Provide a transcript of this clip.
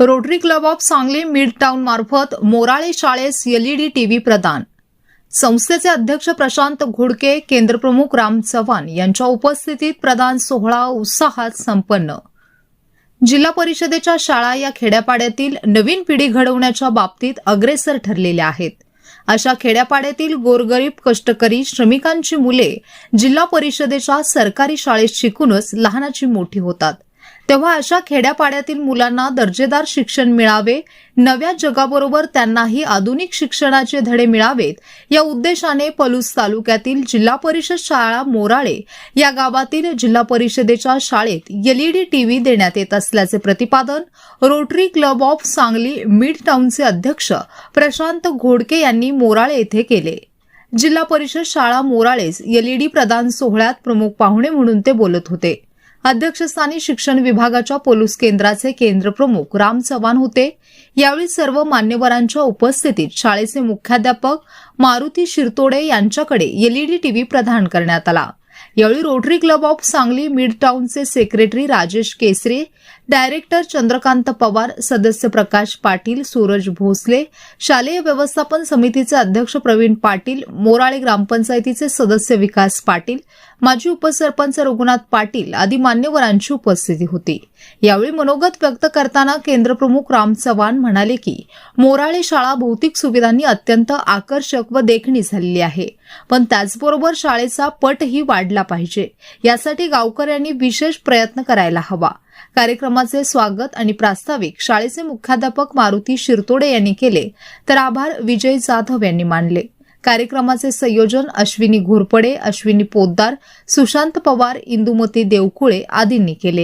Rotary club of Sangli mid town मार्फत मोराळे शाळेस LED TV प्रदान. संस्थेचे अध्यक्ष प्रशांत घोडके केंद्रप्रमुख राम चव्हाण यांच्या उपस्थितीत प्रदान सोहळा उत्साहात संपन्न. जिल्हा परिषदेच्या शाळा या खेड्यापाड्यातील नवीन पिढी घडवण्याच्या बाबतीत अग्रेसर ठरलेल्या आहेत. अशा खेड्यापाड्यातील गोरगरीब कष्टकरी श्रमिकांची मुले जिल्हा परिषदेच्या सरकारी शाळेत शिकूनच लहानाची मोठी होतात. तेव्हा अशा खेड्यापाड्यातील मुलांना दर्जेदार शिक्षण मिळावे नव्या जगाबरोबर त्यांनाही आधुनिक शिक्षणाचे धडे मिळावेत. या उद्देशाने पलूस तालुक्यातील जिल्हा परिषद शाळा मोराळे या गावातील जिल्हा परिषदेच्या शाळेत एलईडी टीव्ही देण्यात येत असल्याचे प्रतिपादन rotary club of Sangli mid टाउनचे अध्यक्ष प्रशांत घोडके यांनी मोराळे येथे केले. जिल्हा परिषद शाळा मोराळेस एलईडी प्रदान सोहळ्यात प्रमुख पाहुणे म्हणून ते बोलत होते. अध्यक्षस्थानी शिक्षण विभागाच्या पोलीस केंद्राचे केंद्रप्रमुख राम चव्हाण होते. यावेळी सर्व मान्यवरांच्या उपस्थितीत शाळेचे मुख्याध्यापक मारुती शिरतोडे यांच्याकडे एलईडी टीव्ही प्रदान करण्यात आला. यावेळी rotary club of Sangli mid टाऊनचे secretary Rajesh Kesare director Chandrakant Pawar सदस्य प्रकाश पाटील सूरज भोसले शालेय व्यवस्थापन समितीचे अध्यक्ष प्रवीण पाटील मोराळे ग्रामपंचायतीचे सदस्य विकास पाटील माजी उपसरपंच रघुनाथ पाटील आदी मान्यवरांची उपस्थिती होती. यावेळी मनोगत व्यक्त करताना केंद्रप्रमुख राम चव्हाण म्हणाले की मोराळे शाळा भौतिक सुविधांनी अत्यंत आकर्षक व देखणी झालेली आहे. पण त्याचबरोबर शाळेचा पटही वाढला पाहिजे. यासाठी गावकऱ्यांनी विशेष प्रयत्न करायला हवा. कार्यक्रमाचे स्वागत आणि प्रास्ताविक शाळेचे मुख्याध्यापक मारुती शिरतोडे यांनी केले तर आभार विजय जाधव यांनी मानले. कार्यक्रमाचे संयोजन अश्विनी घोरपडे अश्विनी पोद्दार सुशांत पवार इंदुमती देवकुळे आदींनी केले.